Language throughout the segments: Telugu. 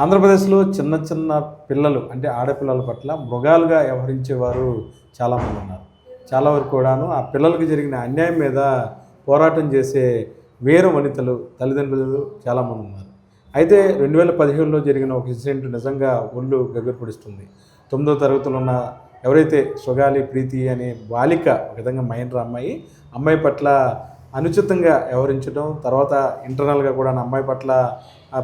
ఆంధ్రప్రదేశ్లో చిన్న చిన్న పిల్లలు అంటే ఆడపిల్లల పట్ల మృగాలుగా వ్యవహరించేవారు చాలామంది ఉన్నారు. చాలా వరకు కూడాను ఆ పిల్లలకు జరిగిన అన్యాయం మీద పోరాటం చేసే వీర వనితలు తల్లిదండ్రులు చాలామంది ఉన్నారు. అయితే రెండు వేల పదిహేడులో జరిగిన ఒక ఇన్సిడెంట్ నిజంగా ఒళ్ళు గగ్గరపొడిస్తుంది తొమ్మిదో తరగతిలో ఉన్న ఎవరైతే సుగాలి ప్రీతి అనే బాలిక ఒక విధంగా మైండ్ర అమ్మాయి అమ్మాయి పట్ల అనుచితంగా వ్యవహరించడం తర్వాత ఇంటర్నల్గా కూడా అమ్మాయి పట్ల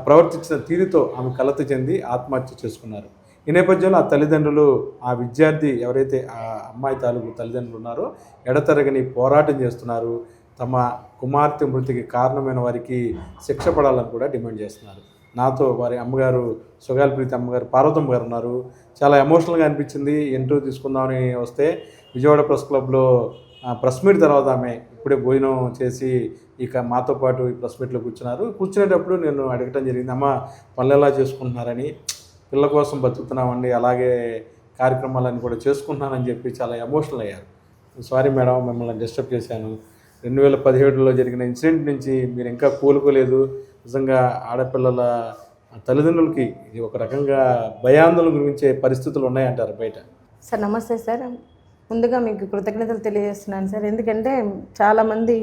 ప్రవర్తించిన తీరుతో ఆమె కలత చెంది ఆత్మహత్య చేసుకున్నారు. ఈ నేపథ్యంలో ఆ తల్లిదండ్రులు ఆ విద్యార్థి ఎవరైతే ఆ అమ్మాయి తాలూకు తల్లిదండ్రులు ఉన్నారో ఎడతెరగని పోరాటం చేస్తున్నారు. తమ కుమార్తె మృతికి కారణమైన వారికి శిక్ష పడాలని కూడా డిమాండ్ చేస్తున్నారు. నాతో వారి అమ్మగారు సుగాలి ప్రీతి అమ్మగారు పార్వతమ్మ గారు ఉన్నారు. చాలా ఎమోషనల్గా అనిపించింది. ఇంటర్వ్యూ తీసుకుందామని వస్తే విజయవాడ ప్రెస్ క్లబ్లో ప్రెస్ మీట్ తర్వాత ఆమె ఇప్పుడే భోజనం చేసి ఇక మాతో పాటు ఈ ప్రెస్ మీట్లో కూర్చున్నారు. కూర్చునేటప్పుడు నేను అడగటం జరిగింది అమ్మ పనులు ఎలా చేసుకుంటున్నారని? పిల్లల కోసం బతుకుతున్నామండి అలాగే కార్యక్రమాలన్నీ కూడా చేసుకుంటున్నానని చెప్పి చాలా ఎమోషనల్ అయ్యారు. సారీ మేడం మిమ్మల్ని డిస్టర్బ్ చేశాను. రెండు వేల పదిహేడులో జరిగిన ఇన్సిడెంట్ నుంచి మీరు ఇంకా కోలుకోలేదు. నిజంగా ఆడపిల్లల తల్లిదండ్రులకి ఇది ఒక రకంగా భయాందోళన గురించే పరిస్థితులు ఉన్నాయంటారు బయట. సార్ నమస్తే సార్. ముందుగా మీకు కృతజ్ఞతలు తెలియజేస్తున్నాను సార్. ఎందుకంటే చాలామంది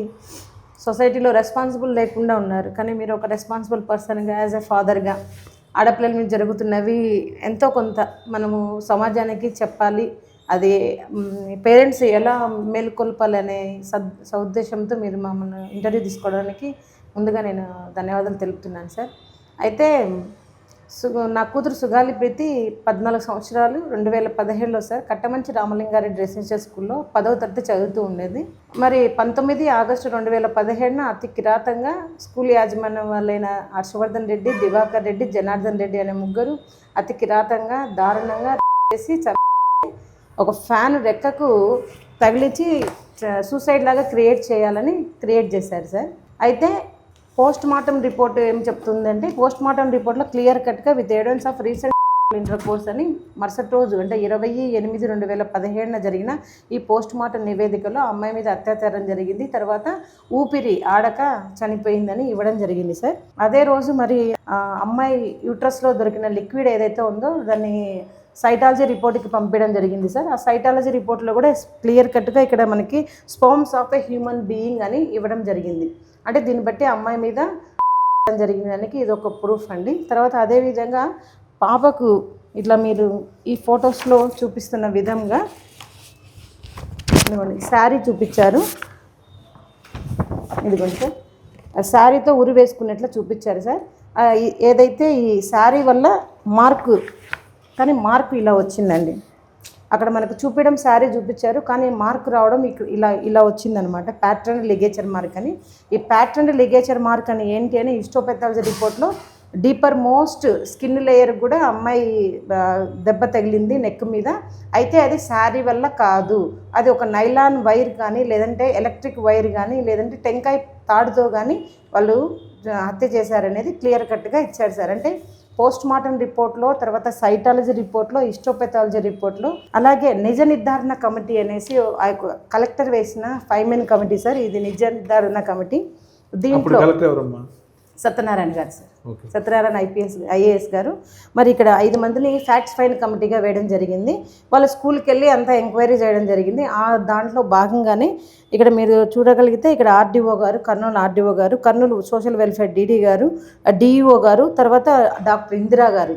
సొసైటీలో రెస్పాన్సిబుల్ లేకుండా ఉన్నారు. కానీ మీరు ఒక రెస్పాన్సిబుల్ పర్సన్గా యాజ్ ఎ ఫాదర్గా ఆడపిల్లల మీద జరుగుతున్నవి ఎంతో కొంత మనము సమాజానికి చెప్పాలి. అది పేరెంట్స్ ఎలా మేల్కొల్పాలనే సద్ సదుద్దేశంతో మీరు మమ్మల్ని ఇంటర్వ్యూ తీసుకోవడానికి ముందుగా నేను ధన్యవాదాలు తెలుపుతున్నాను సార్. అయితే సు నా కూతురు సుగాలి ప్రీతి పద్నాలుగు సంవత్సరాలు రెండు వేల పదిహేడులో సార్ కట్టమంచి రామలింగారెడ్డి రెసిడెన్షియల్ స్కూల్లో పదవ తరగతి చదువుతూ ఉండేది. మరి పంతొమ్మిది ఆగస్టు రెండు వేల పదిహేడున అతి కిరాతంగా స్కూల్ యాజమాన్యం వాళ్ళైన హర్షవర్ధన్ రెడ్డి దివాకర్ రెడ్డి జనార్దన్ రెడ్డి అనే ముగ్గురు అతి కిరాతంగా దారుణంగా చేసి ఒక ఫ్యాన్ రెక్కకు తగిలించి సూసైడ్ లాగా క్రియేట్ చేయాలని క్రియేట్ చేశారు సార్. అయితే పోస్ట్ మార్టం రిపోర్ట్ ఏం చెప్తుందంటే పోస్ట్ మార్టం రిపోర్ట్లో క్లియర్ కట్గా with evidence of recent intercourse అని మరుసటి రోజు అంటే ఇరవై ఎనిమిది రెండు వేల పదిహేడున జరిగిన ఈ పోస్ట్ మార్టం నివేదికలో అమ్మాయి మీద అత్యాచారం జరిగింది. తర్వాత ఊపిరి ఆడక చనిపోయిందని ఇవ్వడం జరిగింది సార్. అదే రోజు మరి అమ్మాయి యూట్రస్లో దొరికిన లిక్విడ్ ఏదైతే ఉందో దాన్ని సైటాలజీ రిపోర్ట్కి పంపించడం జరిగింది సార్. ఆ సైటాలజీ రిపోర్ట్లో కూడా క్లియర్ కట్గా ఇక్కడ మనకి sperms of a human being అని ఇవ్వడం జరిగింది. అంటే దీన్ని బట్టి అమ్మాయి మీద జరిగిన దానికి ఇది ఒక ప్రూఫ్ అండి. తర్వాత అదేవిధంగా పాపకు ఇట్లా మీరు ఈ ఫొటోస్లో చూపిస్తున్న విధంగా ఇదిగోండి శారీ చూపించారు. ఇదిగోండి సార్. ఆ శారీతో ఉరి వేసుకున్నట్లు చూపించారు సార్. ఏదైతే ఈ శారీ వల్ల మార్కు కానీ మార్కు ఇలా వచ్చిందండి. అక్కడ మనకు చూపించడం శారీ చూపించారు కానీ మార్క్ రావడం ఇక్కడ ఇలా ఇలా వచ్చిందనమాట. ప్యాటర్న్ లిగేచర్ మార్క్ అని. ఈ ప్యాటర్న్ లిగేచర్ మార్క్ అని ఏంటి అని హిస్టోపెథాలజీ రిపోర్ట్లో డీపర్ మోస్ట్ స్కిన్ లేయర్ కూడా అమ్మాయి దెబ్బ తగిలింది నెక్ మీద. అయితే అది శారీ వల్ల కాదు. అది ఒక నైలాన్ వైర్ కానీ లేదంటే ఎలక్ట్రిక్ వైర్ కానీ లేదంటే టెంకాయ తాడుతో కానీ వాళ్ళు హత్య చేశారనేది క్లియర్ కట్గా ఇచ్చారు సార్. అంటే పోస్ట్ మార్టం రిపోర్ట్లో తర్వాత సైటాలజీ రిపోర్ట్లో హిస్టోపెథాలజీ రిపోర్ట్లో అలాగే నిజ నిర్ధారణ కమిటీ అనేసి ఆ యొక్క కలెక్టర్ వేసిన ఫైవ్ మెన్ కమిటీ సార్. ఇది నిజ నిర్ధారణ కమిటీ. దీంట్లో సత్యనారాయణ గారు సార్. సత్యనారాయణ ఐపీఎస్ ఐఏఎస్ గారు. మరి ఇక్కడ ఐదు మందిని ఫ్యాక్ట్స్ ఫైన్ కమిటీగా వేయడం జరిగింది. వాళ్ళ స్కూల్కి వెళ్ళి అంతా ఎంక్వైరీ చేయడం జరిగింది. ఆ దాంట్లో భాగంగానే ఇక్కడ మీరు చూడగలిగితే ఇక్కడ ఆర్డీఓ గారు కర్నూలు ఆర్డీఓ గారు కర్నూలు సోషల్ వెల్ఫేర్ డీడీ గారు డిఈఓ గారు తర్వాత డాక్టర్ ఇందిరా గారు.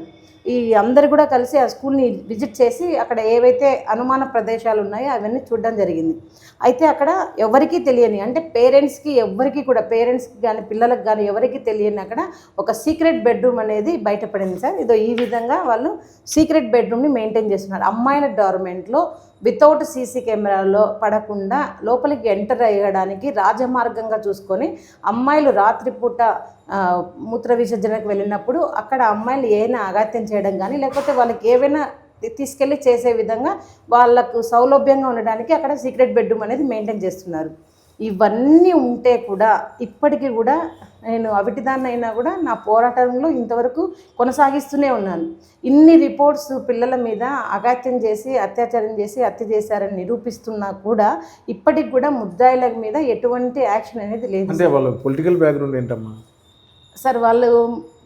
ఈ అందరు కూడా కలిసి ఆ స్కూల్ని విజిట్ చేసి అక్కడ ఏవైతే అనుమాన ప్రదేశాలు ఉన్నాయో అవన్నీ చూడడం జరిగింది. అయితే అక్కడ ఎవరికీ తెలియని అంటే పేరెంట్స్కి ఎవరికి కూడా పేరెంట్స్కి కానీ పిల్లలకు కానీ ఎవరికి తెలియని అక్కడ ఒక సీక్రెట్ బెడ్రూమ్ అనేది బయటపడింది సార్. ఇదో ఈ విధంగా వాళ్ళు సీక్రెట్ బెడ్రూమ్ని మెయింటైన్ చేస్తున్నారు. అమ్మాయిల డార్మెంట్లో వితౌట్ సీసీ కెమెరాలో పడకుండా లోపలికి ఎంటర్ అయ్యడానికి రాజమార్గంగా చూసుకొని అమ్మాయిలు రాత్రిపూట మూత్ర విసర్జనకు వెళ్ళినప్పుడు అక్కడ అమ్మాయిలు ఏమైనా అగాత్యం చేయడం కానీ లేకపోతే వాళ్ళకి ఏవైనా తీసుకెళ్ళి చేసే విధంగా వాళ్ళకు సౌలభ్యంగా ఉండడానికి అక్కడ సీక్రెట్ బెడ్రూమ్ అనేది మెయింటైన్ చేస్తున్నారు. ఇవన్నీ ఉంటే కూడా ఇప్పటికీ కూడా నేను అవిటిదాన్నైనా కూడా నా పోరాటంలో ఇంతవరకు కొనసాగిస్తూనే ఉన్నాను. ఇన్ని రిపోర్ట్స్ పిల్లల మీద అగాత్యం చేసి అత్యాచారం చేసి హత్య చేశారని నిరూపిస్తున్నా కూడా ఇప్పటికి కూడా ముద్దాయిల మీద ఎటువంటి యాక్షన్ అనేది లేదు అంటే వాళ్ళ పొలిటికల్ బ్యాక్గ్రౌండ్ ఏంటమ్మా? సార్ వాళ్ళు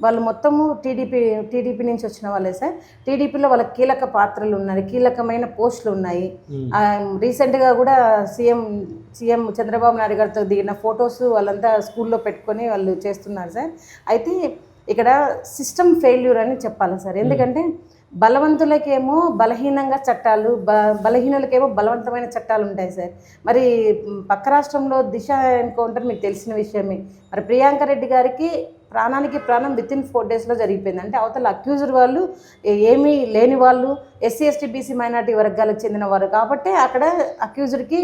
వాళ్ళు మొత్తము టీడీపీ టీడీపీ నుంచి వచ్చిన వాళ్ళే సార్. టీడీపీలో వాళ్ళ కీలక పాత్రలు ఉన్నాయి కీలకమైన పోస్టులు ఉన్నాయి. రీసెంట్గా కూడా సీఎం సీఎం చంద్రబాబు నాయుడు గారితో దిగిన ఫొటోస్ వాళ్ళంతా స్కూల్లో పెట్టుకొని వాళ్ళు చేస్తున్నారు సార్. అయితే ఇక్కడ సిస్టమ్ ఫెయిల్యూర్ అని చెప్పాలి సార్. ఎందుకంటే బలవంతులకేమో బలహీనంగా చట్టాలు బ బలహీనులకేమో బలవంతమైన చట్టాలు ఉంటాయి సార్. మరి పక్క రాష్ట్రంలో దిశ ఎన్కౌంటర్ మీకు తెలిసిన విషయమే. మరి ప్రియాంక రెడ్డి గారికి ప్రాణానికి ప్రాణం విత్ ఇన్ ఫోర్ డేస్లో జరిగిపోయింది. అంటే అవతల అక్యూజర్ వాళ్ళు ఏమీ లేని వాళ్ళు ఎస్సీ ఎస్టీ బీసీ మైనార్టీ వర్గాలకు చెందిన వారు. కాబట్టి అక్కడ అక్యూజర్కి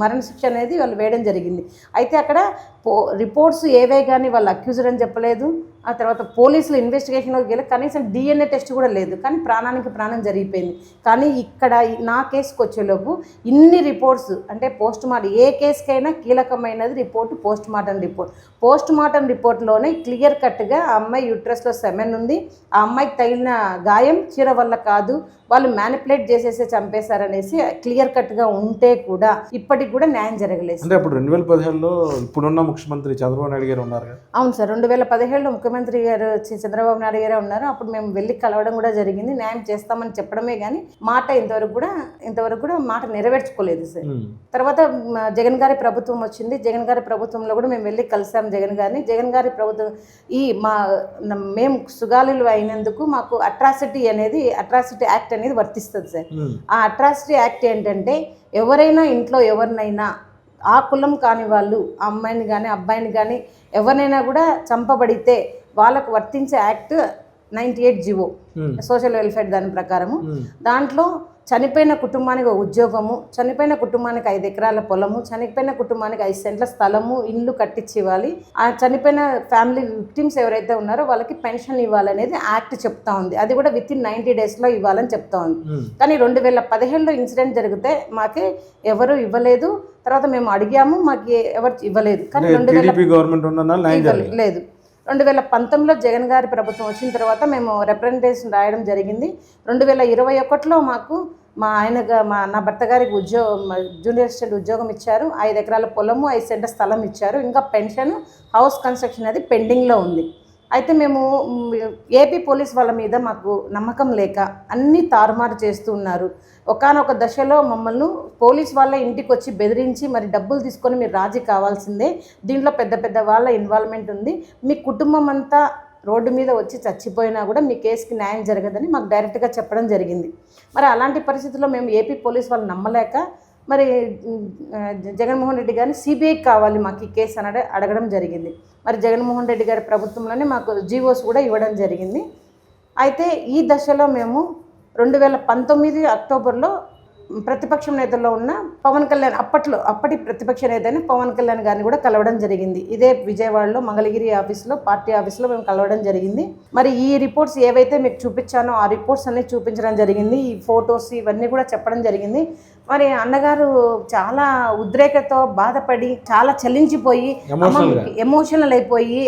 మరణశిక్ష అనేది వాళ్ళు వేయడం జరిగింది. అయితే అక్కడ పో రిపోర్ట్స్ ఏవే కానీ వాళ్ళు అక్యూజర్ అని చెప్పలేదు. ఆ తర్వాత పోలీసులు ఇన్వెస్టిగేషన్లోకి వెళ్ళి కనీసం డిఎన్ఏ టెస్ట్ కూడా లేదు. కానీ ప్రాణానికి ప్రాణం జరిగిపోయింది. కానీ ఇక్కడ నా కేసుకు వచ్చేలోపు ఇన్ని రిపోర్ట్స్ అంటే పోస్ట్ మార్టం ఏ కేసుకైనా కీలకమైనది report post mortem report. Post mortem రిపోర్ట్లోనే clear కట్గా ఆ అమ్మాయి యూట్రస్లో సెమెన్ ఉంది. ఆ అమ్మాయికి తగిలిన గాయం చీర వల్ల కాదు. వాళ్ళు మ్యానిపులేట్ చేసేసి చంపేశారనేసి క్లియర్ కట్గా ఉంటే కూడా ఇప్పటికి కూడా న్యాయం జరగలేదు. అంటే అప్పుడు రెండు వేల పదిహేడులో ఇప్పుడున్న ముఖ్యమంత్రి చంద్రబాబు నాయుడు గారు ఉన్నారు అవును సార్ రెండు వేల పదిహేడులో ముఖ్యమంత్రి గారు చంద్రబాబు నాయుడు గారే ఉన్నారు. అప్పుడు మేము వెళ్ళి కలవడం కూడా జరిగింది. న్యాయం చేస్తామని చెప్పడమే కానీ మాట ఇంతవరకు కూడా ఇంతవరకు కూడా మాట నెరవేర్చుకోలేదు సార్. తర్వాత జగన్ గారి ప్రభుత్వం వచ్చింది. జగన్ గారి ప్రభుత్వంలో కూడా మేము వెళ్ళి కలిసాం జగన్ గారిని. జగన్ గారి ప్రభుత్వం ఈ మా మేము సుగాలులు అయినందుకు మాకు అట్రాసిటీ అనేది అట్రాసిటీ యాక్ట్ అనేది వర్తిస్తుంది సార్. ఆ అట్రాసిటీ యాక్ట్ ఏంటంటే ఎవరైనా ఇంట్లో ఎవరినైనా ఆ కులం కాని వాళ్ళు ఆ అమ్మాయిని కానీ అబ్బాయిని కానీ ఎవరినైనా కూడా చంపబడితే వాళ్ళకు వర్తించే act ninety eight GO. Social welfare దాని ప్రకారము. దాంట్లో చనిపోయిన కుటుంబానికి ఒక ఉద్యోగము చనిపోయిన కుటుంబానికి ఐదు ఎకరాల పొలము చనిపోయిన కుటుంబానికి ఐదు సెంట్ల స్థలము ఇల్లు కట్టించి ఇవ్వాలి ఆ చనిపోయిన ఫ్యామిలీ విక్టిమ్స్ ఎవరైతే ఉన్నారో వాళ్ళకి పెన్షన్ ఇవ్వాలనేది యాక్ట్ చెప్తా ఉంది. అది కూడా విత్ ఇన్ నైంటీ డేస్లో ఇవ్వాలని చెప్తా ఉంది. కానీ రెండు వేల పదిహేడులో ఇన్సిడెంట్ జరిగితే మాకి ఎవరు ఇవ్వలేదు. తర్వాత మేము అడిగాము మాకు ఎవరు ఇవ్వలేదు. కానీ రెండు వేల గవర్నమెంట్ లేదు. రెండు వేల పంతొమ్మిదిలో జగన్ గారి ప్రభుత్వం వచ్చిన తర్వాత మేము రిప్రజెంటేషన్ రాయడం జరిగింది. రెండు వేల ఇరవై ఒకటిలో మాకు మా ఆయన మా నా భర్త గారికి ఉద్యోగం జూనియర్ అసిస్టెంట్ ఉద్యోగం ఇచ్చారు. ఐదు ఎకరాల పొలము ఐదు సెంటర్ స్థలం ఇచ్చారు. ఇంకా పెన్షన్ హౌస్ కన్స్ట్రక్షన్ అది పెండింగ్లో ఉంది. అయితే మేము ఏపీ పోలీస్ వాళ్ళ మీద మాకు నమ్మకం లేక అన్నీ తారుమారు చేస్తూ ఉన్నారు. ఒకానొక దశలో మమ్మల్ని పోలీస్ వాళ్ళ ఇంటికి వచ్చి బెదిరించి మరి డబ్బులు తీసుకొని మీరు రాజీ కావాల్సిందే. దీంట్లో పెద్ద పెద్ద వాళ్ళ ఇన్వాల్వ్మెంట్ ఉంది. మీ కుటుంబం అంతా రోడ్డు మీద వచ్చి చచ్చిపోయినా కూడా మీ కేసుకి న్యాయం జరగదని మాకు డైరెక్ట్గా చెప్పడం జరిగింది. మరి అలాంటి పరిస్థితుల్లో మేము ఏపీ పోలీస్ వాళ్ళు నమ్మలేక మరి జగన్మోహన్ రెడ్డి గారిని సిబిఐకి కావాలి మాకు ఈ కేసు అని అడగడం జరిగింది. మరి జగన్మోహన్ రెడ్డి గారి ప్రభుత్వంలోనే మాకు జీవోస్ కూడా ఇవ్వడం జరిగింది. అయితే ఈ దశలో మేము రెండు వేల పంతొమ్మిది అక్టోబర్లో ప్రతిపక్షం నేతల్లో ఉన్న పవన్ కళ్యాణ్ అప్పట్లో అప్పటి ప్రతిపక్ష నేతని పవన్ కళ్యాణ్ గారిని కూడా కలవడం జరిగింది. ఇదే విజయవాడలో మంగళగిరి ఆఫీస్లో పార్టీ ఆఫీస్లో మేము కలవడం జరిగింది. మరి ఈ రిపోర్ట్స్ ఏవైతే మీకు చూపించానో ఆ రిపోర్ట్స్ అన్నీ చూపించడం జరిగింది. ఈ ఫొటోస్ ఇవన్నీ కూడా చెప్పడం జరిగింది. మరి అన్నగారు చాలా ఉద్రేకతో బాధపడి చాలా చలించిపోయి. ఎమోషనల్ అయిపోయి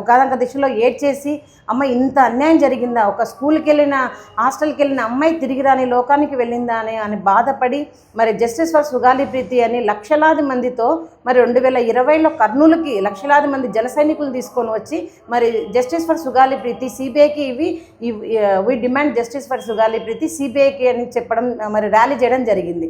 ఒకనొక దిశలో ఏడ్చేసి అమ్మ ఇంత అన్యాయం జరిగిందా ఒక స్కూల్కి వెళ్ళిన హాస్టల్కి వెళ్ళిన అమ్మాయి తిరిగి రాని లోకానికి వెళ్ళిందా అని అని బాధపడి మరి జస్టిస్ ఫర్ సుగాలి ప్రీతి అని లక్షలాది మందితో మరి రెండు వేల ఇరవైలో కర్నూలుకి లక్షలాది మంది జన సైనికులు తీసుకొని వచ్చి మరి జస్టిస్ ఫర్ సుగాలి ప్రీతి సిబిఐకి ఇవి we demand justice for Sugali Preethi సిబిఐకి అని చెప్పడం మరి ర్యాలీ చేయడం జరిగింది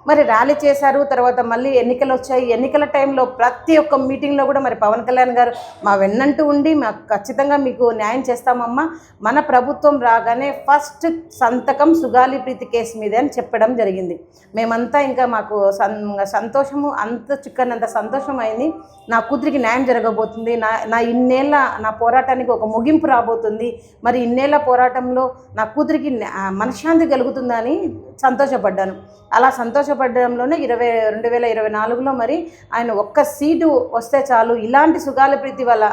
మరి ర్యాలీ చేశారు తర్వాత మళ్ళీ ఎన్నికలు వచ్చాయి. ఎన్నికల టైంలో ప్రతి ఒక్క మీటింగ్లో కూడా మరి పవన్ కళ్యాణ్ గారు మా వెన్నంటూ ఉండి మాకు ఖచ్చితంగా మీకు న్యాయం చేస్తామమ్మా. మన ప్రభుత్వం రాగానే ఫస్ట్ సంతకం సుగాలి ప్రీతి కేసు మీదే అని చెప్పడం జరిగింది. మేమంతా ఇంకా మాకు సంతోషము అంత చిక్కనంత సంతోషం అయింది. నా కూతురికి న్యాయం జరగబోతుంది. నా నా ఇన్నేళ్ళ నా పోరాటానికి ఒక ముగింపు రాబోతుంది. మరి ఇన్నేళ్ళ పోరాటంలో నా కూతురికి మనశ్శాంతి కలుగుతుందని సంతోషపడ్డాను. అలా సంతోషపడడంలోనే ఇరవై రెండు వేల ఇరవై నాలుగులో మరి ఆయన ఒక్క సీటు వస్తే చాలు. ఇలాంటి సుగాల ప్రీతి వల్ల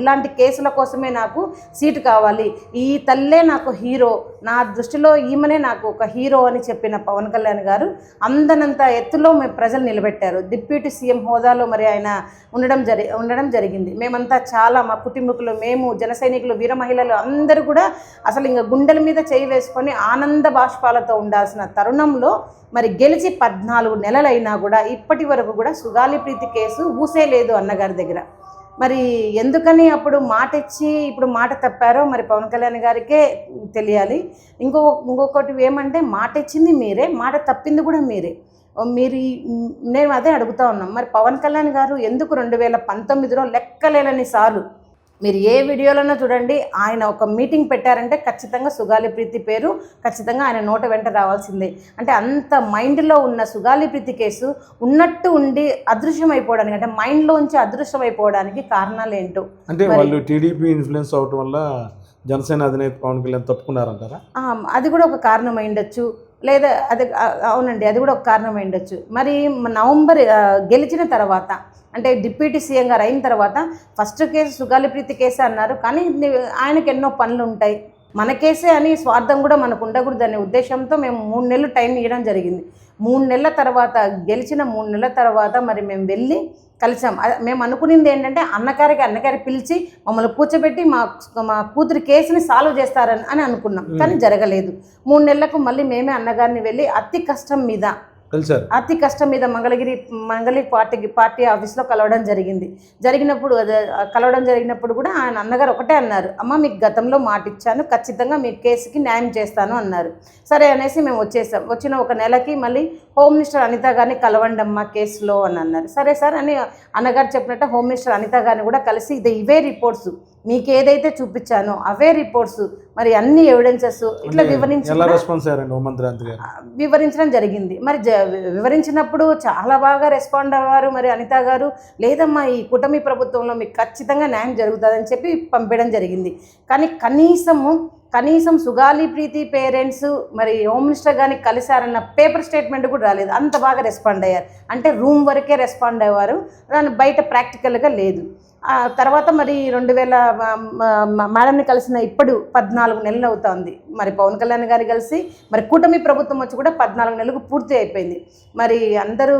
ఇలాంటి కేసుల కోసమే నాకు సీటు కావాలి. ఈ తల్లే నాకు హీరో. నా దృష్టిలో ఈమెనే నాకు ఒక హీరో అని చెప్పిన పవన్ కళ్యాణ్ గారు అందనంత ఎత్తులో మేము ప్రజలు నిలబెట్టారు. డిప్యూటీ సీఎం హోదాలో మరి ఆయన ఉండడం జరి ఉండడం జరిగింది. మేమంతా చాలా మా కుటుంబకులు మేము జన సైనికులు వీర మహిళలు అందరూ కూడా అసలు ఇంకా గుండెల మీద చేయి వేసుకొని ఆనంద బాష్పాలతో ఉండాల్సిన తరుణంలో మరి గెలిచి పద్నాలుగు నెలలైనా కూడా ఇప్పటి వరకు కూడా సుగాలి ప్రీతి కేసు ఊసే లేదు అన్నగారి దగ్గర. మరి ఎందుకని అప్పుడు మాట ఇచ్చి ఇప్పుడు మాట తప్పారో మరి పవన్ కళ్యాణ్ గారికే తెలియాలి. ఇంకో ఇంకొకటి ఏమంటే మాట ఇచ్చింది మీరే మాట తప్పింది కూడా మీరే. మీరు నేను అదే అడుగుతా ఉన్నాం మరి పవన్ కళ్యాణ్ గారు ఎందుకు రెండు వేల పంతొమ్మిదిలో లెక్కలేనని సార్లు మీరు ఏ వీడియోలోనో చూడండి ఆయన ఒక మీటింగ్ పెట్టారంటే ఖచ్చితంగా సుగాలి ప్రీతి పేరు ఖచ్చితంగా ఆయన నోట వెంట రావాల్సిందే. అంటే అంత మైండ్లో ఉన్న సుగాలి ప్రీతి కేసు ఉన్నట్టు ఉండి అదృశ్యం అయిపోవడానికి అంటే మైండ్లోంచి అదృశ్యం అయిపోవడానికి కారణాలు ఏంటో. అంటే వాళ్ళు టీడీపీ ఇన్ఫ్లుయెన్స్ అవటం వల్ల జనసేన అధినేత పవన్ కళ్యాణ్ తప్పుకున్నారంటారా? అది కూడా ఒక కారణం అయి ఉండొచ్చు. లేదా అది అవునండి అది కూడా ఒక కారణం ఉండొచ్చు. మరి నవంబర్ గెలిచిన తర్వాత అంటే డిప్యూటీ సీఎం గారు అయిన తర్వాత ఫస్ట్ కేసు సుగాలిప్రీతి కేసే అన్నారు. కానీ ఆయనకి ఎన్నో పనులు ఉంటాయి. మన కేసే అని స్వార్థం కూడా మనకు ఉండకూడదు అనే ఉద్దేశంతో మేము మూడు నెలలు టైం ఇవ్వడం జరిగింది. మూడు నెలల తర్వాత గెలిచిన మూడు నెలల తర్వాత మరి మేము వెళ్ళి కలిసాం. మేము అనుకునింది ఏంటంటే అన్నగారికి అన్నగారి పిలిచి మమ్మల్ని కూర్చోబెట్టి మా మా కూతురి కేసుని సాల్వ్ చేస్తారని అని అనుకున్నాం. కానీ జరగలేదు. మూడు నెలలకు మళ్ళీ మేమే అన్నగారిని వెళ్ళి అతి కష్టం మీద కలిసారు అతి కష్టం మీద మంగళగిరి మంగళగిరి పార్టీ పార్టీ ఆఫీస్లో కలవడం జరిగింది. జరిగినప్పుడు అదే, కలవడం జరిగినప్పుడు కూడా ఆయన అన్నగారు ఒకటే అన్నారు అమ్మ మీకు గతంలో మాట ఇచ్చాను ఖచ్చితంగా మీ కేసుకి న్యాయం చేస్తాను అన్నారు. సరే అనేసి మేము వచ్చేసాం. వచ్చిన ఒక నెలకి మళ్ళీ హోమ్ మినిస్టర్ అనిత గారిని కలవండి అమ్మ కేసులో అని అన్నారు. సరే సార్ అని అన్నగారు చెప్పినట్టు హోమ్ మినిస్టర్ అనిత గారిని కూడా కలిసి ఇది ఇవే రిపోర్ట్స్ మీకు ఏదైతే చూపించానో అవే రిపోర్ట్స్ మరి అన్ని ఎవిడెన్సెస్ ఇట్లా అంటే వివరించి ఎలా కూడా- రెస్పాన్స్ అయ్యారండి హోంమంత్రి అంత గారు? వివరించడం జరిగింది. మరి జ వివరించినప్పుడు చాలా బాగా రెస్పాండ్ అవ్వారు మరి అనిత గారు లేదమ్మా ఈ కూటమి ప్రభుత్వంలో మీకు ఖచ్చితంగా న్యాయం జరుగుతుందని చెప్పి పంపించడం జరిగింది. కానీ కనీసము కనీసం సుగాలి ప్రీతి పేరెంట్స్ మరి హోమ్ మినిస్టర్ గారిని కలిశారన్న పేపర్ స్టేట్మెంట్ కూడా రాలేదు. అంత బాగా రెస్పాండ్ అయ్యారు. అంటే రూమ్ వరకే రెస్పాండ్ అయ్యారు దాని బయట ప్రాక్టికల్గా లేదు. తర్వాత మరి రెండు వేల మేడంని కలిసిన ఇప్పుడు పద్నాలుగు నెలలు అవుతోంది. మరి పవన్ కళ్యాణ్ గారు కలిసి మరి కూటమి ప్రభుత్వం వచ్చి కూడా పద్నాలుగు నెలలకు పూర్తి అయిపోయింది. మరి అందరూ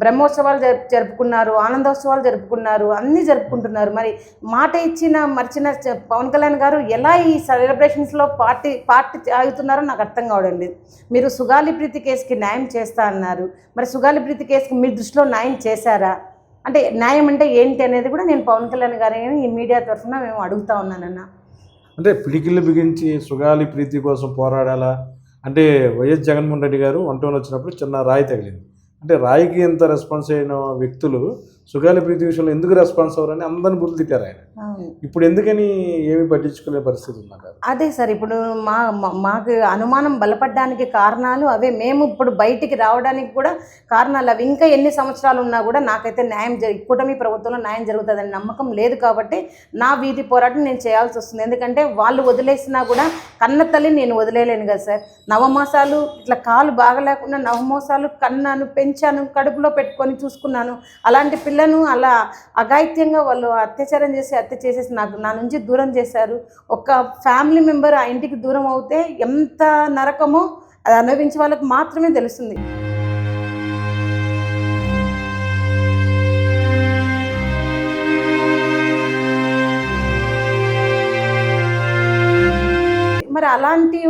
బ్రహ్మోత్సవాలు జరుపు జరుపుకున్నారు ఆనందోత్సవాలు జరుపుకున్నారు అన్నీ జరుపుకుంటున్నారు. మరి మాట ఇచ్చిన మర్చిన పవన్ కళ్యాణ్ గారు ఎలా ఈ సెలబ్రేషన్స్లో పార్టీ పార్టీ ఆగుతున్నారో నాకు అర్థం కావడం లేదు మీరు సుగాలి ప్రీతి కేసుకి న్యాయం చేస్తా అన్నారు. మరి సుగాలి ప్రీతి కేసుకి మీ దృష్టిలో న్యాయం చేశారా? అంటే న్యాయం అంటే ఏంటి అనేది కూడా నేను పవన్ కళ్యాణ్ గారిని ఈ మీడియా తరఫున మేము అడుగుతా ఉన్నానన్న. అంటే పిడికిళ్ళు బిగించి సుగాలి ప్రీతి కోసం పోరాడాలా? అంటే వైఎస్ జగన్మోహన్ రెడ్డి గారు వంటలో వచ్చినప్పుడు చిన్న రాయి తగిలింది. అంటే రాయికి ఎంత రెస్పాన్స్ అయిన వ్యక్తులు సుగాలి ప్రీతి విషయంలో ఎందుకు రెస్పాన్స్ అవ్వరని అందరిని బుద్ధి తిట్టారు ఆయన. ఇప్పుడు ఎందుకని ఏమి పట్టించుకునే పరిస్థితి ఉందంటారు అదే సార్ ఇప్పుడు మా మాకు అనుమానం బలపడడానికి కారణాలు అవే. మేము ఇప్పుడు బయటికి రావడానికి కూడా కారణాలు అవి. ఇంకా ఎన్ని సంవత్సరాలు ఉన్నా కూడా నాకైతే న్యాయం జరి కూటమి ప్రభుత్వంలో న్యాయం జరుగుతుందని నమ్మకం లేదు కాబట్టి నా వీధి పోరాటం నేను చేయాల్సి వస్తుంది. ఎందుకంటే వాళ్ళు వదిలేసినా కూడా కన్న తల్లి నేను వదిలేయలేను కదా సార్. నవమాసాలు ఇట్లా కాలు బాగలేకుండా నవమాసాలు కన్నాను పెంచాను కడుపులో పెట్టుకొని చూసుకున్నాను. అలాంటి పిల్లను అలా అఘాయిత్యంగా వాళ్ళు అత్యాచారం చేసి హత్య చేసేసి నాకు నా నుంచి దూరం చేశారు. ఒక ఫ్యామిలీ మెంబర్ ఆ ఇంటికి దూరం అవుతే ఎంత నరకమో అది అనుభవించే వాళ్ళకి మాత్రమే తెలుస్తుంది. అలాంటి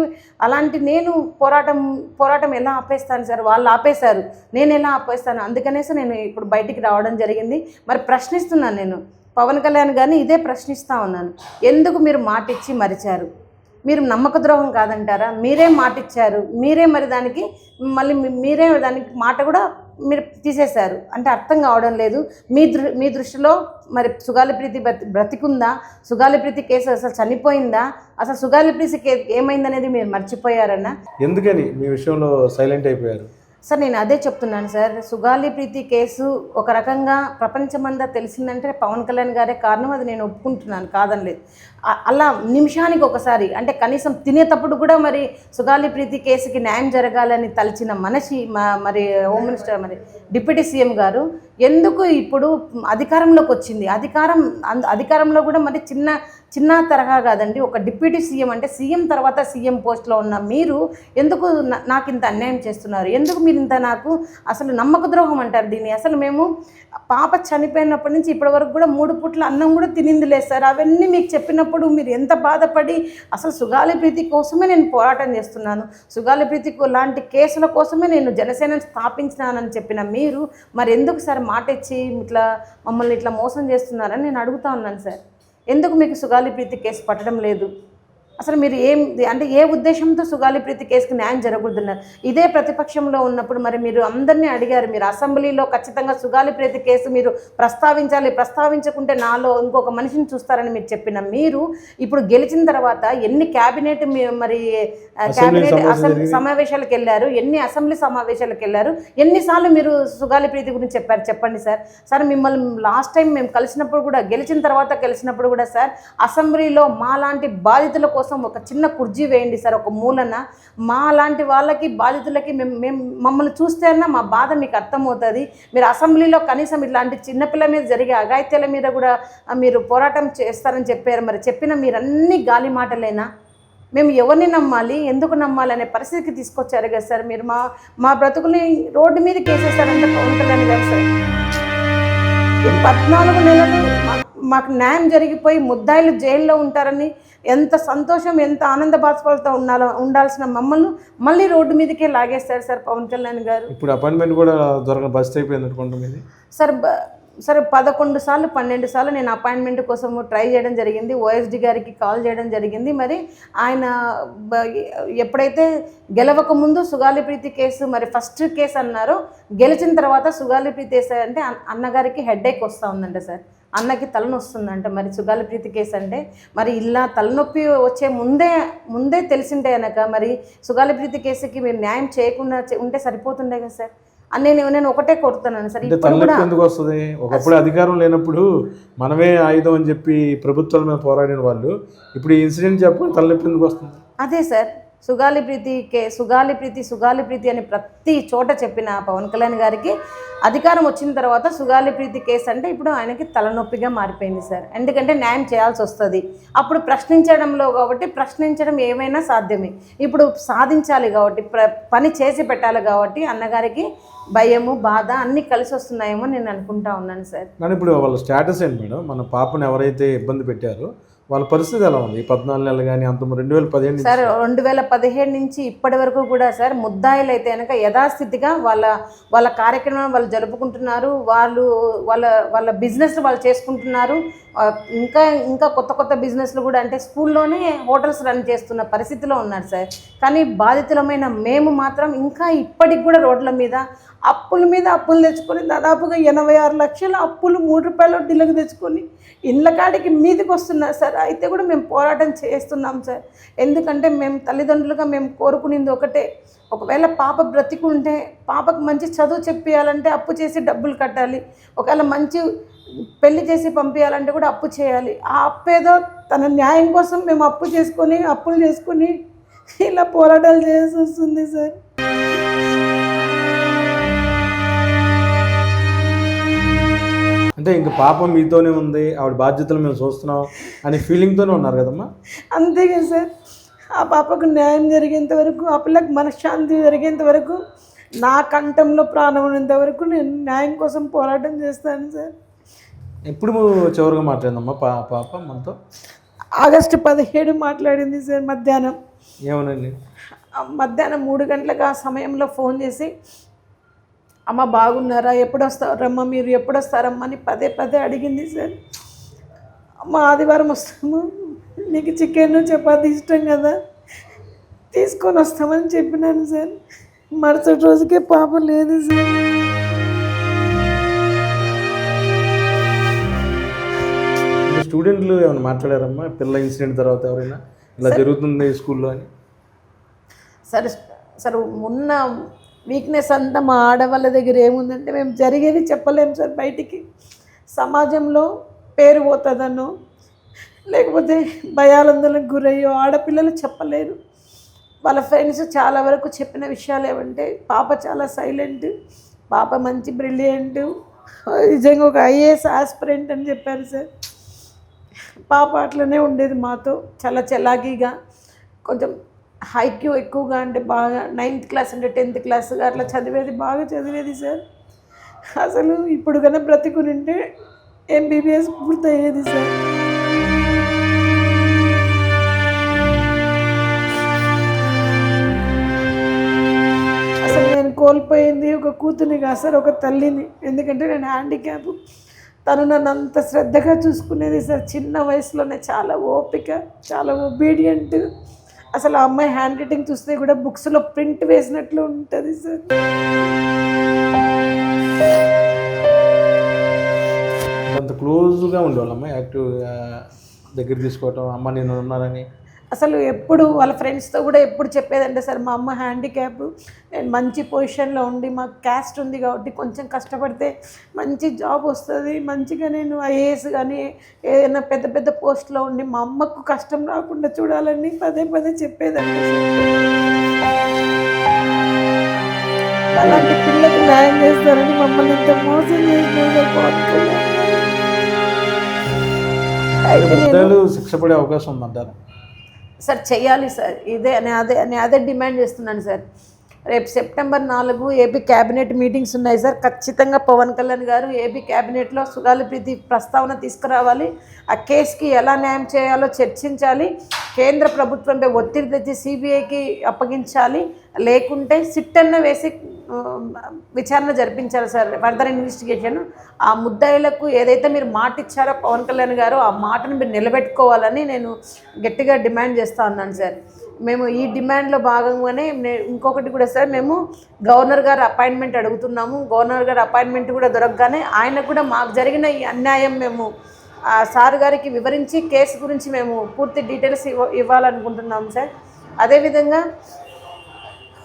అలాంటి నేను పోరాటం పోరాటం ఎలా ఆపేస్తాను సార్? వాళ్ళు ఆపేశారు. నేను ఎలా ఆపేస్తాను? అందుకనేసి నేను ఇప్పుడు బయటికి రావడం జరిగింది. మరి ప్రశ్నిస్తున్నాను నేను. పవన్ కళ్యాణ్ గారిని ఇదే ప్రశ్నిస్తా ఉన్నాను. ఎందుకు మీరు మాట ఇచ్చి మరిచారు? మీరు నమ్మక ద్రోహం కాదంటారా? మీరే మాట ఇచ్చారు మీరే మరి దానికి మళ్ళీ మీరే దానికి మాట కూడా మీరు తీసేశారు. అంటే అర్థం కావడం లేదు. మీ దృ మీ దృష్టిలో మరి సుగాలి ప్రీతి బ్రతి బ్రతికుందా? సుగాలి ప్రీతి కేసు అసలు చనిపోయిందా? అసలు సుగాలి ప్రీతి కే ఏమైందనేది మీరు మర్చిపోయారన్నా? ఎందుకని? మీ విషయంలో సైలెంట్ అయిపోయారు. సార్ నేను అదే చెప్తున్నాను సార్. సుగాలి ప్రీతి కేసు ఒక రకంగా ప్రపంచమంతా తెలిసిందంటే పవన్ కళ్యాణ్ గారే కారణం. అది నేను ఒప్పుకుంటున్నాను. కాదనలేదు. అ- అలా నిమిషానికి ఒకసారి అంటే కనీసం తినేటప్పుడు కూడా మరి సుగాలి ప్రీతి కేసుకి న్యాయం జరగాలని తలచిన మనిషి మా- మరి హోమ్ మినిస్టర్ మరి డిప్యూటీ సీఎం గారు ఎందుకు ఇప్పుడు అధికారంలోకి వచ్చింది? అధికారం అంద- అధికారంలో కూడా మరి చిన్న చిన్న తరహా కాదండి ఒక డిప్యూటీ సీఎం అంటే సీఎం తర్వాత సీఎం పోస్ట్లో ఉన్న మీరు ఎందుకు నాకు ఇంత అన్యాయం చేస్తున్నారు? ఎందుకు మీరు ఇంత నాకు అసలు నమ్మక ద్రోహం అంటారు దీన్ని? అసలు మేము పాప చనిపోయినప్పటి నుంచి ఇప్పటి వరకు కూడా మూడు పూట్ల అన్నం కూడా తినింది లేదు సార్. అవన్నీ మీకు చెప్పినప్పుడు మీరు ఎంత బాధపడి అసలు సుగాలి ప్రీతి కోసమే నేను పోరాటం చేస్తున్నాను సుగాలి ప్రీతి లాంటి కేసుల కోసమే నేను జనసేన స్థాపించినానని చెప్పిన మీరు మరి ఎందుకు సార్ మాట ఇచ్చి ఇట్లా మమ్మల్ని ఇట్లా మోసం చేస్తున్నారని నేను అడుగుతా ఉన్నాను సార్. ఎందుకు మీకు సుగాలి ప్రీతి కేసు పట్టడం లేదు? అసలు మీరు ఏం అంటే ఏ ఉద్దేశంతో సుగాలి ప్రీతి కేసుకు న్యాయం జరగకూడదున్నారు ఇదే ప్రతిపక్షంలో ఉన్నప్పుడు మరి మీరు అందరినీ అడిగారు మీరు అసెంబ్లీలో ఖచ్చితంగా సుగాలి ప్రీతి కేసు మీరు ప్రస్తావించాలి ప్రస్తావించకుంటే నాలో ఇంకొక మనిషిని చూస్తారని మీరు చెప్పిన మీరు ఇప్పుడు గెలిచిన తర్వాత ఎన్ని క్యాబినెట్ మీ- మరి క్యాబినెట్ అసెంబ్లీ. సమావేశాలకు వెళ్ళారు ఎన్ని అసెంబ్లీ సమావేశాలకు వెళ్ళారు ఎన్నిసార్లు మీరు సుగాలి ప్రీతి గురించి చెప్పారు చెప్పండి సార్ సార్ మిమ్మల్ని లాస్ట్ టైం మేము కలిసినప్పుడు కూడా గెలిచిన తర్వాత కలిసినప్పుడు కూడా సార్ అసెంబ్లీలో మా లాంటి బాధితుల కోసం ఒక చిన్న కుర్జీ వేయండి సార్ ఒక మూలన. మా లాంటి వాళ్ళకి బాధితులకి మేము మేము మమ్మల్ని చూస్తేనే మా బాధ మీకు అర్థమవుతుంది. మీరు అసెంబ్లీలో కనీసం ఇట్లాంటి చిన్నపిల్ల మీద జరిగే అఘాయిత్యాల మీద కూడా మీరు పోరాటం చేస్తారని చెప్పారు. మరి చెప్పిన మీరన్నీ గాలి మాటలేనా? మేము ఎవరిని నమ్మాలి? ఎందుకు నమ్మాలి అనే పరిస్థితికి తీసుకొచ్చారు కదా సార్. మీరు మా మా బ్రతుకుని రోడ్డు మీద కేసేస్తారంటే పవన్ కళ్యాణ్ గారు సార్. పద్నాలుగు నెలలు మాకు న్యాయం జరిగిపోయి ముద్దాయిలు జైల్లో ఉంటారని ఎంత సంతోషం ఎంత ఆనంద బాష్పాలతో ఉండాల ఉండాల్సిన మమ్మల్ని మళ్ళీ రోడ్డు మీదకే లాగేస్తారు సార్ పవన్ కళ్యాణ్ గారు. ఇప్పుడు అపాయింట్మెంట్ కూడా దొరక బస్ట్ అయిపోయింది అనుకుంటాం సార్ బ- సరే పదకొండు సార్లు పన్నెండు సార్లు నేను అపాయింట్మెంట్ కోసం ట్రై చేయడం జరిగింది. ఓఎస్డి గారికి కాల్ చేయడం జరిగింది. మరి ఆయన ఎప్పుడైతే గెలవక ముందు సుగాలి ప్రీతి కేసు మరి ఫస్ట్ కేసు అన్నారో గెలిచిన తర్వాత సుగాలి ప్రీతి కేసు అంటే అన్నగారికి హెడేక్ వస్తూ ఉందంట సార్. అన్నకి తలనొస్తుందంట మరి సుగాలి ప్రీతి కేసు అంటే. మరి ఇలా తలనొప్పి వచ్చే ముందే ముందే తెలిసింటే కనుక మరి సుగాలి ప్రీతి కేసుకి మీరు న్యాయం చేయకుండా ఉంటే సరిపోతుండే కదా సార్? నేను నేను ఒకటే కొడుతున్నాను సార్. తలనొప్పి ఎందుకు వస్తుంది? ఒకప్పుడు అధికారం లేనప్పుడు మనమే ఆయుధం అని చెప్పి ప్రభుత్వాల మీద పోరాడిన వాళ్ళు ఇప్పుడు ఈ ఇన్సిడెంట్ చెప్పకుండా తలనొప్పి ఎందుకు వస్తుంది? అదే సార్. సుగాలి ప్రీతి కే సుగాలి ప్రీతి సుగాలి ప్రీతి అని ప్రతి చోట చెప్పిన పవన్ కళ్యాణ్ గారికి అధికారం వచ్చిన తర్వాత సుగాలి ప్రీతి కేసు అంటే ఇప్పుడు ఆయనకి తలనొప్పిగా మారిపోయింది సార్. ఎందుకంటే న్యాయం చేయాల్సి వస్తుంది. అప్పుడు ప్రశ్నించడంలో కాబట్టి ప్రశ్నించడం ఏమైనా సాధ్యమే. ఇప్పుడు సాధించాలి కాబట్టి ప్ర పని చేసి పెట్టాలి కాబట్టి అన్నగారికి భయము బాధ అన్నీ కలిసి వస్తున్నాయేమో నేను అనుకుంటా ఉన్నాను సార్. కానీ ఇప్పుడు వాళ్ళ స్టేటస్ ఏంటి మేడం? మన పాపను ఎవరైతే ఇబ్బంది పెట్టారో వాళ్ళ పరిస్థితి ఎలా ఉంది? పద్నాలుగు నెలలు కానీ అంత రెండు వేల పదిహేను సార్ రెండు వేల పదిహేడు నుంచి ఇప్పటి వరకు కూడా సార్ ముద్దాయిలు అయితే కనుక యథాస్థితిగా వాళ్ళ వాళ్ళ కార్యక్రమం వాళ్ళు జరుపుకుంటున్నారు వాళ్ళు వాళ్ళ వాళ్ళ బిజినెస్ వాళ్ళు చేసుకుంటున్నారు ఇంకా ఇంకా కొత్త కొత్త బిజినెస్లు కూడా అంటే స్కూల్లోనే హోటల్స్ రన్ చేస్తున్న పరిస్థితిలో ఉన్నారు సార్. కానీ బాధితులమైన మేము మాత్రం ఇంకా ఇప్పటికి కూడా రోడ్ల మీద అప్పుల మీద అప్పులు తెచ్చుకొని దాదాపుగా ఎనభై ఆరు లక్షల అప్పులు మూడు రూపాయల వడ్డీలకు తెచ్చుకొని ఇళ్ళ కాడికి మీదకి వస్తున్నారు సార్. అయితే కూడా మేము పోరాటం చేస్తున్నాం సార్. ఎందుకంటే మేము తల్లిదండ్రులుగా మేము కోరుకునేది ఒకటే. ఒకవేళ పాప బ్రతికుంటే పాపకు మంచి చదువు చెప్పియాలంటే అప్పు చేసి డబ్బులు కట్టాలి. ఒకవేళ మంచి పెళ్ళి చేసి పంపించాలంటే కూడా అప్పు చేయాలి. ఆ అప్పు ఏదో తన న్యాయం కోసం మేము అప్పు చేసుకొని అప్పులు చేసుకొని ఇలా పోరాటాలు చేయాల్సి వస్తుంది సార్. అంటే ఇంక పాపం మీతోనే ఉంది ఆవిడ బాధ్యతలు మేము చూస్తున్నాం అనే ఫీలింగ్తోనే ఉన్నారు కదమ్మా? అంతేగా సార్. ఆ పాపకు న్యాయం జరిగేంత వరకు ఆ పిల్లకి మనశ్శాంతి జరిగేంత వరకు నా కంఠంలో ప్రాణం ఉన్నంత వరకు నేను న్యాయం కోసం పోరాటం చేస్తాను సార్. ఎప్పుడు చివరిగా మాట్లాడిందమ్మా? పా పాప మనతో? ఆగస్టు పదిహేడు మాట్లాడింది సార్ మధ్యాహ్నం. ఏమనండి? మధ్యాహ్నం మూడు గంటలకు ఆ సమయంలో ఫోన్ చేసి అమ్మ బాగున్నారా? ఎప్పుడు వస్తారమ్మా మీరు? ఎప్పుడు వస్తారమ్మా అని పదే పదే అడిగింది సార్. అమ్మ ఆదివారం వస్తాము. నీకు చికెన్ చపాతీ ఇష్టం కదా? తీసుకొని వస్తామని చెప్పినాను సార్. మరుసటి రోజుకే పాప లేదు సార్. స్టూడెంట్లు ఏమైనా మాట్లాడారమ్మా? పిల్ల ఇన్సిడెంట్ తర్వాత ఎవరైనా? ఇలా జరుగుతుంది స్కూల్లో అని. సరే సార్ ఉన్న వీక్నెస్ అంతా మా ఆడవాళ్ళ దగ్గర ఏముందంటే మేము జరిగేది చెప్పలేము సార్ బయటికి. సమాజంలో పేరు పోతుందనో లేకపోతే భయాలందలకు గురయ్యో ఆడపిల్లలు చెప్పలేరు. వాళ్ళ ఫ్రెండ్స్ చాలా వరకు చెప్పిన విషయాలు ఏమంటే పాప చాలా సైలెంట్ పాప మంచి బ్రిలియంట్ నిజంగా ఒక ఐఏఎస్ ఆస్పిరెంట్ అని చెప్పారు సార్. పాప అట్లనే ఉండేది మాతో చాలా చలాకీగా కొంచెం హైక్యూ ఎక్కువగా అంటే బాగా నైన్త్ క్లాస్ అంటే టెన్త్ క్లాస్గా అట్లా చదివేది బాగా చదివేది సార్. అసలు ఇప్పుడు కన్నా బ్రతికునింటే ఎంబీబీఎస్ పూర్తయ్యేది సార్. అసలు నేను కోల్పోయింది ఒక కూతుర్ని కాదు సార్ ఒక తల్లిని. ఎందుకంటే నేను హ్యాండిక్యాప్ తను నన్ను అంత శ్రద్ధగా చూసుకునేది సార్ చిన్న వయసులోనే చాలా ఓపిక చాలా ఒబీడియంట్ అసలు ఆ అమ్మాయి హ్యాండ్ రైటింగ్ చూస్తే కూడా బుక్స్లో ప్రింట్ వేసినట్లు ఉంటుంది సార్. అంత క్లోజ్గా ఉండేవాళ్ళమ్మ యాక్టివ్గా దగ్గర తీసుకోవటం అమ్మ నేను ఉన్నానని అసలు ఎప్పుడు వాళ్ళ ఫ్రెండ్స్తో కూడా ఎప్పుడు చెప్పేదంటే సార్ మా అమ్మ హ్యాండిక్యాప్ నేను మంచి పొజిషన్లో ఉండి మాకు క్యాస్ట్ ఉంది కాబట్టి కొంచెం కష్టపడితే మంచి జాబ్ వస్తుంది. మంచిగా నేను ఐఏఎస్ కానీ ఏదైనా పెద్ద పెద్ద పోస్ట్లో ఉండి మా అమ్మకు కష్టం రాకుండా చూడాలని పదే పదే చెప్పేదండి అలాంటి పిల్లలకు న్యాయం చేస్తారని మమ్మల్ని ఇంత మోసం చేసిన శిక్ష పడే అవకాశం ఉందంటారు. సార్ చెయ్యాలి సార్. ఇదే నేను అదే నేను అదే డిమాండ్ చేస్తున్నాను సార్. రేపు సెప్టెంబర్ నాలుగు ఏపీ క్యాబినెట్ మీటింగ్స్ ఉన్నాయి సార్. ఖచ్చితంగా పవన్ కళ్యాణ్ గారు ఏపీ క్యాబినెట్లో సుగాలి ప్రీతి ప్రస్తావన తీసుకురావాలి. ఆ కేసుకి ఎలా న్యాయం చేయాలో చర్చించాలి. కేంద్ర ప్రభుత్వంపై ఒత్తిడి తెచ్చి సిబిఐకి అప్పగించాలి. లేకుంటే సిట్ అన్న వేసి విచారణ జరిపించాలి సార్. Further investigation. ఆ ముద్దాయిలకు ఏదైతే మీరు మాట ఇచ్చారో పవన్ కళ్యాణ్ గారు ఆ మాటను మీరు నిలబెట్టుకోవాలని నేను గట్టిగా డిమాండ్ చేస్తా ఉన్నాను సార్. మేము ఈ డిమాండ్లో భాగంగానే ఇంకొకటి కూడా సార్ మేము గవర్నర్ గారు అపాయింట్మెంట్ అడుగుతున్నాము. గవర్నర్ గారు అపాయింట్మెంట్ కూడా దొరకగానే ఆయన కూడా మాకు జరిగిన ఈ అన్యాయం మేము ఆ సార్ గారికి వివరించి కేసు గురించి మేము పూర్తి డీటెయిల్స్ ఇవ్వ ఇవ్వాలనుకుంటున్నాము సార్. అదేవిధంగా